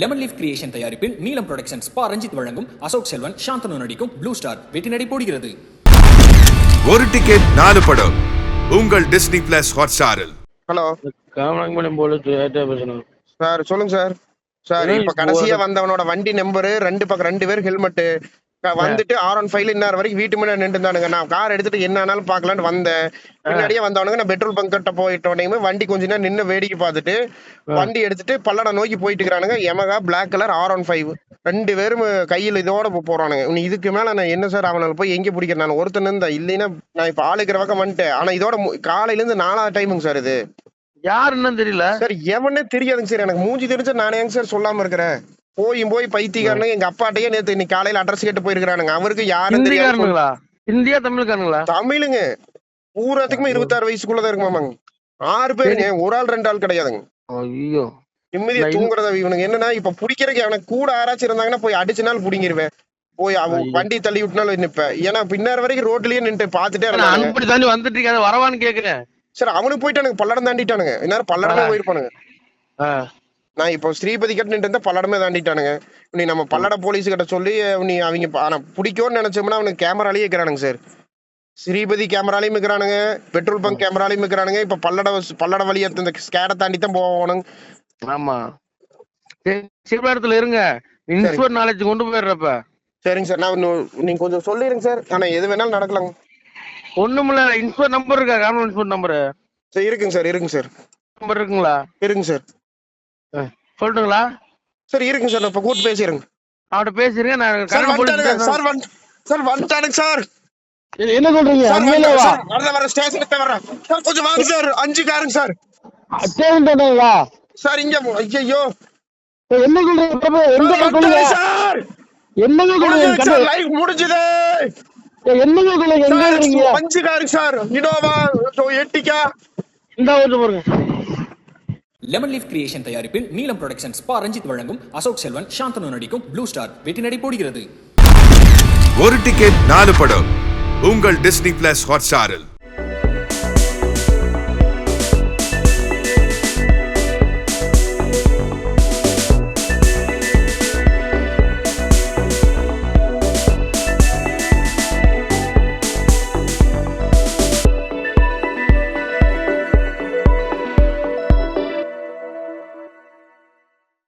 Lemon leaf creation தயாரிப்பில் நீலம் productions பா. ரஞ்சித் வழங்கும் அசோக் செல்வன் சாந்தனு நடிக்கும் ப்ளூ ஸ்டார் வெற்றி நடை போடுகிறது. ஒரு டிக்கெட் நாலு படம். உங்கள் டிஸ்னி பிளஸ் ஹாட்ஸ்டாரில் ஹலோ காமராஜ்பாளையம் போலீஸ் ஏட்டா பேசணும். சார் சொல்லுங்க சார் சார் இப்ப கடைசியா வந்தவனோட வண்டி நம்பரு ரெண்டு பக்கம் ரெண்டு பேர் ஹெல்மெட் வந்துட்டு ஆர் ஒன் ஃபைவ்ல இன்னொரு வரைக்கும் வீட்டு முன்னாடி நின்று இருந்தானுங்க நான் கார் எடுத்துட்டு என்ன ஆனாலும் பாக்கலாம்னு வந்தேன் பின்னாடியே வந்தவனுங்க நான் பெட்ரோல் பங்க் கிட்ட போயிட்ட உடனே வண்டி கொஞ்ச நேரம் நின்று வேடிக்கை பார்த்துட்டு வண்டி எடுத்துட்டு பல்லட நோக்கி போயிட்டு இருக்கிறானுங்க. Yamaha black colour R one five ரெண்டு பேரும் கையில் இதோட போறானுங்க. நீ இதுக்கு மேல நான் என்ன சார் அவனால போய் எங்க பிடிக்கிறேன்? நான் ஒருத்தன் இருந்தா இல்லைன்னா நான் இப்ப ஆளுக்கிற பக்கம் வந்துட்டேன். ஆனா இதோட காலையில இருந்து நாலாவது டைமுங்க சார் இது. யாருன்னு தெரியல. சார் எவனே தெரியாதுங்க சார் எனக்கு மூஞ்சி தெரிஞ்சா நானே சார் சொல்லாம இருக்கிறேன்? போயும் போய் பைத்தியக்காரனுங்க எங்க அப்பாட்டையே நேத்து இன்னைக்கு காலையில அட்ரஸ் கேட்டு போயிருக்கானுங்க அவருக்கு யாரும் தெரியாது. ஹிந்திக்காரனுங்களா இந்தியா தமிழ்காரனுங்களா தமிழுங்க. பூராத்துக்குமே இருபத்தாறு வயசுக்குள்ளதான் இருக்கு மாமாங்க ஆறு பேருங்க. ஒரு ஆள் ரெண்டு ஆள் கிடையாதுங்க. ஐயோ. நிம்மதியா தூங்குறத இவனுங்க. என்னன்னா இப்ப பிடிக்கிறதுக்கு அவனுக்கு கூட யாராச்சும் இருந்தாங்கன்னா போய் அடிச்ச நாள் பிடிங்கிருவேன். போய் அவன். வண்டி தள்ளி விட்டுனாலும் நிப்பேன். ஏன்னா பின்னார் வரைக்கும் ரோட்லயே நின்று பாத்துட்டே இருந்தாங்க தாண்டி வந்துட்டு இருக்காது வரவான்னு கேக்குறேன். சார் அவனுக்கு போயிட்டானுங்க. பல்லடம் தாண்டிட்டானுங்க. இந்நேரம் பல்லடமே. போயிருப்பானுங்க. நான் இப்போ ஸ்ரீபதி கிட்ட நின்று இருந்தா பல்லடமே தாண்டிட்டானுங்க. நீ நம்ம பல்லட போலீஸ் கிட்ட சொல்லி நீ அவங்க ஆனா பிடிக்கும்னு நினைச்சோம்னா அவனுக்கு கேமராலேயே இருக்கிறானுங்க சார் ஸ்ரீபதி கேமராலையும் இருக்கிறானுங்க பெட்ரோல் பங்க் கேமராலையும் இருக்கிறானுங்க இப்ப பல்லட பல்லட வழியா இந்த ஸ்கேடை தாண்டி தான் போகணுங்க ஆமா. சரி, சிவபுரத்துல இருங்க. இன்ஸ்போர்ட் நாலேஜ் கொண்டு போயிடுறப்ப. சரிங்க சார் நான் நீங்க கொஞ்சம் சொல்லிடுங்க சார் ஆனா எது வேணாலும் நடக்கலாங்க. ஒண்ணுமில்ல இன்ஸ்போர்ட் நம்பர் இருக்கா? காமன் இன்ஸ்போர்ட் நம்பர் சரி இருக்குங்க சார் இருக்குங்க சார் நம்பர் இருக்குங்களா? இருக்குங்க சார் சொல்லட்டுங்களா சார் இருக்குங்க சார் இப்ப கூட்டு பேசிடுங்க அவட்ட பேசிருங்க நான் சார் வந்து சார் வந்துட்டானுங்க சார். என்ன சொல்றீங்க? வரத வர ஸ்டேஷனுக்கு வர சார். கொஞ்சம் வாங்க சார். அஞ்சு காருங்க சார். சார் இங்க ஐயோ என்ன சொல்றீங்க? சார் என்னங்க முடிஞ்சது சார். லைவ் முடிஞ்சது. என்னங்க சார் அஞ்சு காருங்க சார். இனோவா எட்டிக்கா இந்த ஓட்டு போடுங்க. லெமன் லீஃப் கிரியேஷன் தயாரிப்பில் நீலம் ப்ரொடக்ஷன்ஸ் பா. ரஞ்சித் வழங்கும் அசோக் செல்வன் சாந்தனு நடிக்கும் ப்ளூ ஸ்டார் வெற்றி நடை போடுகிறது. ஒரு டிக்கெட் நாலு படம். உங்கள் டிஸ்னி பிளஸ் ஹாட்ஸ்டாரில்